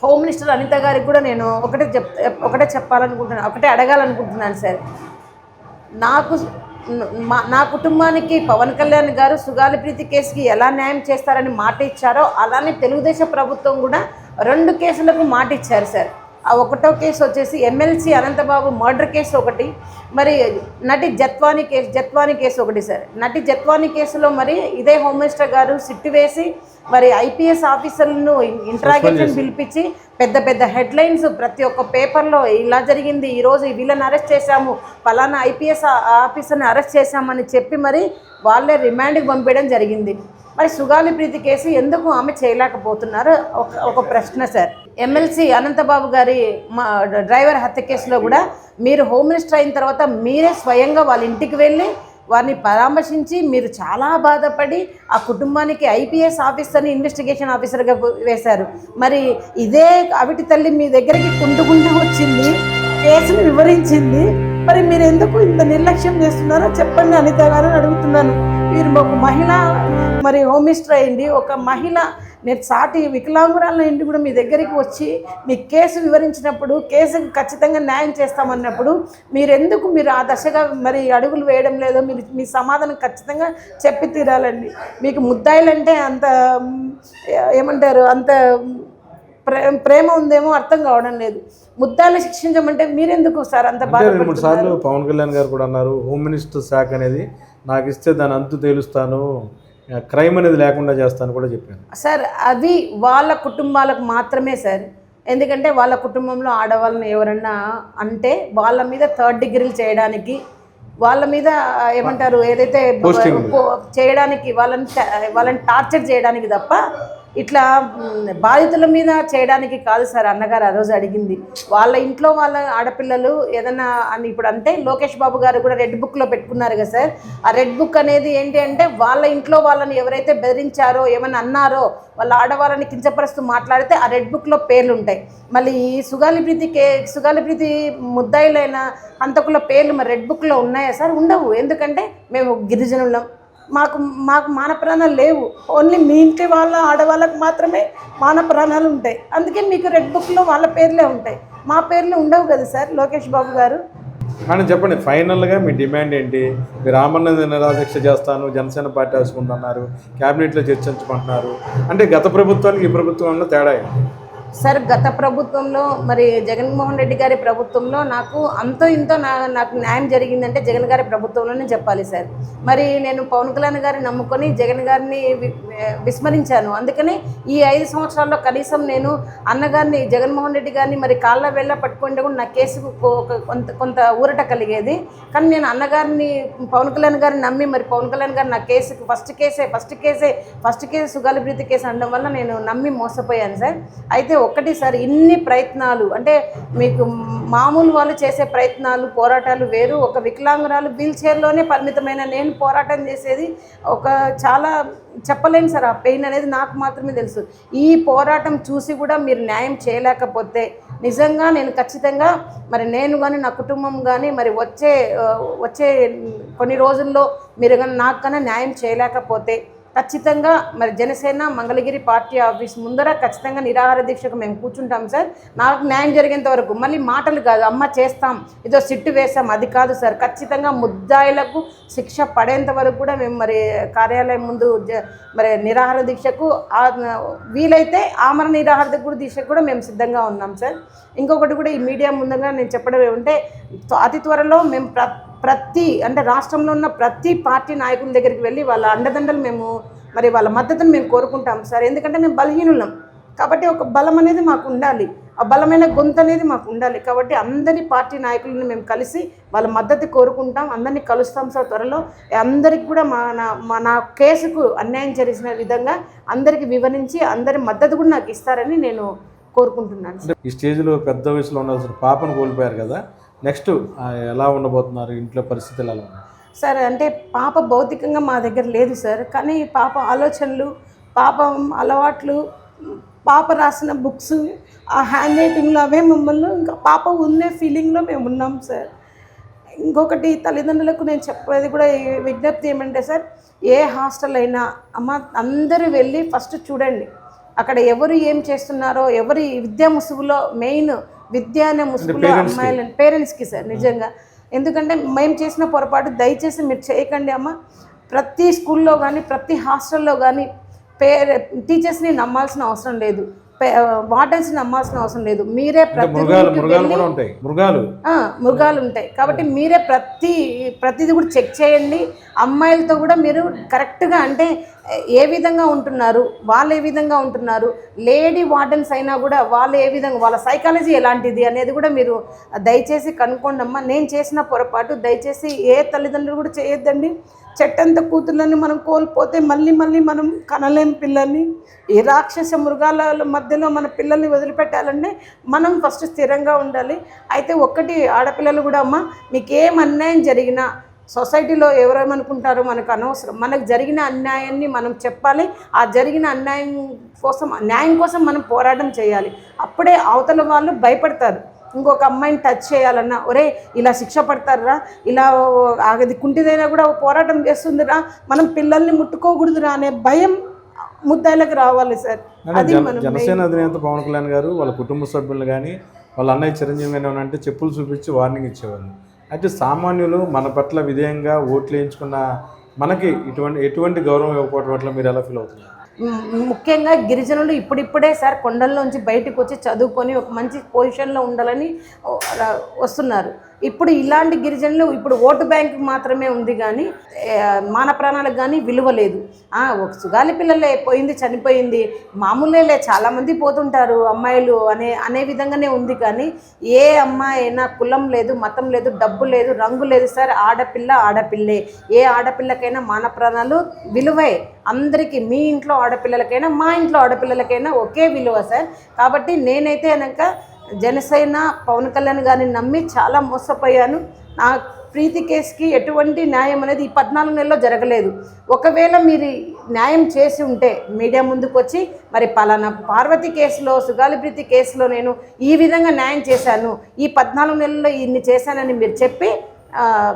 హోమ్ మినిస్టర్ అనిత గారికి కూడా నేను ఒకటే చెప్ ఒకటే చెప్పాలనుకుంటున్నాను ఒకటే అడగాలనుకుంటున్నాను సార్. నాకు నా కుటుంబానికి పవన్ కళ్యాణ్ గారు సుగాలి ప్రీతి కేసుకి ఎలా న్యాయం చేస్తారని మాట ఇచ్చారో అలానే తెలుగుదేశం ప్రభుత్వం కూడా రెండు కేసులకు మాట ఇచ్చారు సార్. ఒకటో కేసు వచ్చేసి ఎమ్మెల్సీ అనంతబాబు మర్డర్ కేసు ఒకటి మరి నటి జత్వాని కేసు జత్వాని కేసు ఒకటి సార్. నటి జత్వాని కేసులో మరి ఇదే హోమ్ మినిస్టర్ గారు సిట్టు వేసి మరి ఐపీఎస్ ఆఫీసర్లను ఇంట్రాగేషన్ పిలిపించి పెద్ద పెద్ద హెడ్లైన్స్ ప్రతి ఒక్క పేపర్లో ఇలా జరిగింది ఈరోజు వీళ్ళని అరెస్ట్ చేశాము ఫలానా ఐపీఎస్ ఆఫీసర్ని అరెస్ట్ చేశామని చెప్పి మరి వాళ్ళే రిమాండ్కి పంపించడం జరిగింది. మరి సుగాలి ప్రీతి కేసు ఎందుకు ఆమె చేయలేకపోతున్నారు? ఒక ఒక ప్రశ్న సార్. ఎమ్మెల్సీ అనంతబాబు గారి మా డ్రైవర్ హత్య కేసులో కూడా మీరు హోమ్ మినిస్టర్ అయిన తర్వాత మీరే స్వయంగా వాళ్ళ ఇంటికి వెళ్ళి వారిని పరామర్శించి మీరు చాలా బాధపడి ఆ కుటుంబానికి ఐపీఎస్ ఆఫీసర్ని ఇన్వెస్టిగేషన్ ఆఫీసర్గా వేశారు. మరి ఇదే అవిటి తల్లి మీ దగ్గరికి కుంటుకుంటూ వచ్చింది కేసును వివరించింది. మరి మీరు ఎందుకు ఇంత నిర్లక్ష్యం చేస్తున్నారో చెప్పండి అనిత గారు అడుగుతున్నాను. మీరు ఒక మహిళ మరి హోమ్ మినిస్టర్ అయింది ఒక మహిళ నేను సాటి వికలాంగురాల ఇంటి కూడా మీ దగ్గరికి వచ్చి మీ కేసు వివరించినప్పుడు కేసుకు ఖచ్చితంగా న్యాయం చేస్తామన్నప్పుడు మీరు ఎందుకు మీరు ఆ దశగా మరి అడుగులు వేయడం లేదో మీరు మీ సమాధానం ఖచ్చితంగా చెప్పి తీరాలండి. మీకు ముద్దాయిలంటే అంత ఏమంటారు అంత ప్రే ప్రేమ ఉందేమో అర్థం కావడం లేదు. ముద్దాయిలు శిక్షించమంటే మీరెందుకు సార్ అంత మూడు సార్లు పవన్ కళ్యాణ్ గారు కూడా అన్నారు హోమ్ మినిస్టర్ శాఖ అనేది నాకు ఇస్తే దాని అంతు తేలుస్తాను. క్రైమ్ అనేది లేకుండా చేస్తాను కూడా చెప్పాను. సార్ అవి వాళ్ళ కుటుంబాలకు మాత్రమే సార్. ఎందుకంటే వాళ్ళ కుటుంబంలో ఆడవాళ్ళని ఎవరన్నా అంటే వాళ్ళ మీద థర్డ్ డిగ్రీలు చేయడానికి వాళ్ళ మీద ఏమంటారు ఏదైతే చేయడానికి వాళ్ళని వాళ్ళని టార్చర్ చేయడానికి తప్ప ఇట్లా బాధితుల మీద చేయడానికి కాదు సార్ అన్నగారు ఆ రోజు అడిగింది. వాళ్ళ ఇంట్లో వాళ్ళ ఆడపిల్లలు ఏదన్నా అని ఇప్పుడు అంటే లోకేష్ బాబు గారు కూడా రెడ్ బుక్లో పెట్టుకున్నారు కదా సార్. ఆ రెడ్ బుక్ అనేది ఏంటి అంటే వాళ్ళ ఇంట్లో వాళ్ళని ఎవరైతే బెదిరించారో ఏమైనా అన్నారో వాళ్ళ ఆడవాళ్ళని కించపరుస్తూ మాట్లాడితే ఆ రెడ్ బుక్లో పేర్లు ఉంటాయి మళ్ళీ ఈ సుగాలిప్రీతి కే సుగాలిప్రీతి ముద్దాయిలైన హంతకుల పేర్లు మరి రెడ్ బుక్లో ఉన్నాయా సార్? ఉండవు. ఎందుకంటే మేము గిరిజనులం. మాకు మాకు మాన ప్రాణాలు లేవు. ఓన్లీ మీ ఇంటి వాళ్ళ ఆడవాళ్ళకు మాత్రమే మాన ప్రాణాలు ఉంటాయి. అందుకే మీకు రెడ్ బుక్లో వాళ్ళ పేర్లే ఉంటాయి. మా పేర్లు ఉండవు కదా సార్ లోకేష్ బాబు గారు? కానీ చెప్పండి ఫైనల్గా మీ డిమాండ్ ఏంటి? మీరు రామన్న నిరాదీక్ష చేస్తాను జనసేన పార్టీ వేసుకుంటున్నారు క్యాబినెట్లో చర్చించుకుంటున్నారు అంటే గత ప్రభుత్వానికి ఈ ప్రభుత్వంలో తేడా ఏంటి? సార్ గత ప్రభుత్వంలో మరి జగన్మోహన్ రెడ్డి గారి ప్రభుత్వంలో నాకు అంతో ఇంతో నా నాకు న్యాయం జరిగిందంటే జగన్ గారి ప్రభుత్వంలోనే చెప్పాలి సార్. మరి నేను పవన్ కళ్యాణ్ గారిని నమ్ముకొని జగన్ గారిని విస్మరించాను. అందుకని ఈ ఐదు సంవత్సరాల్లో కనీసం నేను అన్నగారిని జగన్మోహన్ రెడ్డి గారిని మరి కాళ్ళ వెళ్ళ పట్టుకుంటే కూడా నా కేసుకు కొంత కొంత ఊరట కలిగేది. కానీ నేను అన్నగారిని పవన్ కళ్యాణ్ గారిని నమ్మి మరి పవన్ కళ్యాణ్ గారు నా కేసుకు ఫస్ట్ కేసే ఫస్ట్ కేసే first case Sugali Preethi case అనడం వల్ల నేను నమ్మి మోసపోయాను సార్. అయితే ఒక్కటిసారి ఇన్ని ప్రయత్నాలు అంటే మీకు మామూలు వాళ్ళు చేసే ప్రయత్నాలు పోరాటాలు వేరు. ఒక వికలాంగురాలు వీల్ చైర్లోనే పరిమితమైన నేను పోరాటం చేసేది. ఒక చాలా చెప్పలేను సార్ ఆ పెయిన్ అనేది నాకు మాత్రమే తెలుసు. ఈ పోరాటం చూసి కూడా మీరు న్యాయం చేయలేకపోతే నిజంగా నేను ఖచ్చితంగా మరి నేను కానీ నా కుటుంబం కానీ మరి వచ్చే వచ్చే కొన్ని రోజుల్లో మీరు కానీ నాకు కన్నా న్యాయం చేయలేకపోతే ఖచ్చితంగా మరి జనసేన మంగళగిరి పార్టీ ఆఫీస్ ముందర ఖచ్చితంగా నిరాహార దీక్షకు మేము కూర్చుంటాం సార్. నాకు న్యాయం జరిగేంత వరకు మళ్ళీ మాటలు కాదు అమ్మ చేస్తాం ఏదో సిట్టు వేస్తాం అది కాదు సార్. ఖచ్చితంగా ముద్దాయిలకు శిక్ష పడేంత వరకు కూడా మేము మరి కార్యాలయం ముందు జ- మరి నిరాహార దీక్షకు వీలైతే ఆమరణ నిరాహార దీక్ష దీక్షకు కూడా మేము సిద్ధంగా ఉన్నాం సార్. ఇంకొకటి కూడా ఈ మీడియా ముందుగా నేను చెప్పడం ఏమంటే అతి త్వరలో మేము ప్ర ప్రతి అంటే రాష్ట్రంలో ఉన్న ప్రతి పార్టీ నాయకుల దగ్గరికి వెళ్ళి వాళ్ళ అండదండలు మేము మరి వాళ్ళ మద్దతును మేము కోరుకుంటాం సార్. ఎందుకంటే మేము బలహీనులం. కాబట్టి ఒక బలం అనేది మాకు ఉండాలి. ఆ బలమైన గొంతు అనేది మాకు ఉండాలి. కాబట్టి అందరి పార్టీ నాయకులను మేము కలిసి వాళ్ళ మద్దతు కోరుకుంటాం. అందరినీ కలుస్తాం సార్ త్వరలో. అందరికి కూడా మా నా మా నా కేసుకు అన్యాయం జరిగిన విధంగా అందరికి వివరించి అందరి మద్దతు కూడా నాకు ఇస్తారని నేను కోరుకుంటున్నాను ఈ స్టేజ్లో పెద్ద వయసులో ఉండాల్సిన పాపను కోల్పోయారు కదా. నెక్స్ట్ ఎలా ఉండబోతున్నారు ఇంట్లో పరిస్థితులు ఎలా సార్ అంటే పాప భౌతికంగా మా దగ్గర లేదు సార్ కానీ పాప ఆలోచనలు పాప అలవాట్లు పాప రాసిన బుక్స్ ఆ హ్యాండ్ రైటింగ్లో అవే మమ్మల్ని ఇంకా పాప ఉండే ఫీలింగ్లో మేము ఉన్నాం సార్. ఇంకొకటి తల్లిదండ్రులకు నేను చెప్పేది కూడా విజ్ఞప్తి ఏమంటే సార్ ఏ హాస్టల్ అయినా అమ్మ అందరూ వెళ్ళి ఫస్ట్ చూడండి. అక్కడ ఎవరు ఏం చేస్తున్నారో ఎవరి విద్యా ముసుగులో మెయిన్ విద్య అనే ముసుగులో. అమ్మాయిలు పేరెంట్స్కి సార్ నిజంగా. ఎందుకంటే మేము చేసిన పొరపాటు దయచేసి మీరు చేయకండి అమ్మ. ప్రతి స్కూల్లో కానీ ప్రతి హాస్టల్లో కానీ పేరె టీచర్స్ని నమ్మాల్సిన అవసరం లేదు. వార్డెన్స్ని నమ్మాల్సిన అవసరం లేదు. మీరే మృగాలు ఉంటాయి. కాబట్టి మీరే ప్రతి ప్రతిది కూడా చెక్ చేయండి. అమ్మాయిలతో కూడా మీరు కరెక్ట్గా అంటే ఏ విధంగా ఉంటున్నారు? వాళ్ళు ఏ విధంగా ఉంటున్నారు? లేడీ వార్డెన్స్ అయినా కూడా వాళ్ళు ఏ విధంగా వాళ్ళ సైకాలజీ ఎలాంటిది అనేది కూడా మీరు దయచేసి కనుక్కోండి అమ్మా నేను చేసిన పొరపాటు దయచేసి ఏ తల్లిదండ్రులు కూడా చేయొద్దండి. చెట్టంత కూతుర్లని మనం కోల్పోతే మళ్ళీ మళ్ళీ మనం కనలేం పిల్లల్ని. ఈ రాక్షస మృగాల మధ్యలో మన పిల్లల్ని వదిలిపెట్టాలంటే మనం ఫస్ట్ స్థిరంగా ఉండాలి. అయితే ఒక్కటి ఆడపిల్లలు కూడా అమ్మ మీకు ఏం అన్యాయం జరిగినా సొసైటీలో ఎవరేమనుకుంటారో మనకు అనవసరం. మనకు జరిగిన అన్యాయాన్ని మనం చెప్పాలి. ఆ జరిగిన అన్యాయం కోసం న్యాయం కోసం మనం పోరాటం చేయాలి. అప్పుడే అవతల వాళ్ళు భయపడతారు. ఇంకొక అమ్మాయిని టచ్ చేయాలన్నా ఒరే ఇలా శిక్ష పడతారా ఇలా అది కుంటిదైనా కూడా పోరాటం చేస్తుందిరా మనం పిల్లల్ని ముట్టుకోకూడదురా అనే భయం ముద్దాయిలకు రావాలి సార్. అది జనసేన అధినేత పవన్ కళ్యాణ్ గారు వాళ్ళ కుటుంబ సభ్యులు కానీ వాళ్ళ అన్నయ్య చిరంజీవి అంటే చెప్పులు చూపించి వార్నింగ్ ఇచ్చేవాళ్ళు. అయితే సామాన్యులు మన పట్ల విధేయంగా ఓట్లు వేయించుకున్న మనకి ఇటువంటి ఎటువంటి గౌరవం ఇవ్వకపోవడం పట్ల మీరు ఎలా ఫీల్ అవుతున్నారు? ముఖ్యంగా గిరిజనులు ఇప్పుడిప్పుడే సార్ కొండల్లోంచి బయటకు వచ్చి చదువుకొని ఒక మంచి పొజిషన్లో ఉండాలని వస్తున్నారు. ఇప్పుడు ఇలాంటి గిరిజనులు ఇప్పుడు ఓటు బ్యాంక్ మాత్రమే ఉంది కానీ మాన ప్రాణాలకు కానీ విలువ లేదు. ఒక సుగాలి పిల్లలే పోయింది చనిపోయింది. మామూలేలే చాలామంది పోతుంటారు అమ్మాయిలు అనే అనే విధంగానే ఉంది కానీ ఏ అమ్మాయి అయినా కులం లేదు మతం లేదు డబ్బు లేదు రంగు లేదు సార్ ఆడపిల్ల ఆడపిల్లే. ఏ ఆడపిల్లకైనా మాన ప్రాణాలు విలువే. అందరికీ మీ ఇంట్లో ఆడపిల్లలకైనా మా ఇంట్లో ఆడపిల్లలకైనా ఒకే విలువ సార్. కాబట్టి నేనైతే కనుక జనసేన పవన్ కళ్యాణ్ గారిని నమ్మి చాలా మోసపోయాను. నా ప్రీతి కేసుకి ఎటువంటి న్యాయం అనేది ఈ పద్నాలుగు నెలల్లో జరగలేదు. ఒకవేళ మీరు న్యాయం చేసి ఉంటే మీడియా ముందుకు వచ్చి మరి పలానా పార్వతి కేసులో సుగాలి ప్రీతి కేసులో నేను ఈ విధంగా న్యాయం చేశాను. ఈ పద్నాలుగు నెలల్లో ఇన్ని చేశానని మీరు చెప్పి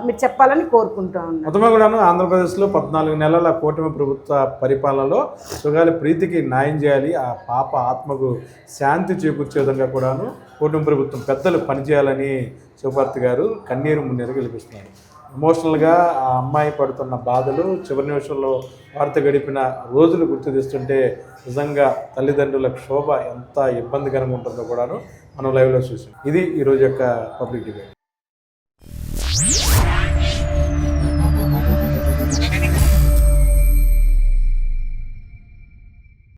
మీరు చెప్పాలని కోరుకుంటాను ఉన్నాను. మొత్తమే కూడాను ఆంధ్రప్రదేశ్లో పద్నాలుగు నెలల కూటమి ప్రభుత్వ పరిపాలనలో సుగాలి ప్రీతికి న్యాయం చేయాలి. ఆ పాప ఆత్మకు శాంతి చేకూర్చే విధంగా కూడాను కూటమి ప్రభుత్వం పెద్దలు పనిచేయాలని శివపార్తి గారు కన్నీరు మున్నీరు గెలిపిస్తున్నారు ఎమోషనల్గా ఆ అమ్మాయి పడుతున్న బాధలు చివరి నిమిషంలో వార్త గడిపిన రోజులు గుర్తు తెస్తుంటే నిజంగా తల్లిదండ్రుల క్షోభ ఎంత ఇబ్బందికరంగా ఉంటుందో కూడాను మనం లైవ్లో చూసాం. ఇది ఈరోజు యొక్క పబ్లిక్ డిబేట్.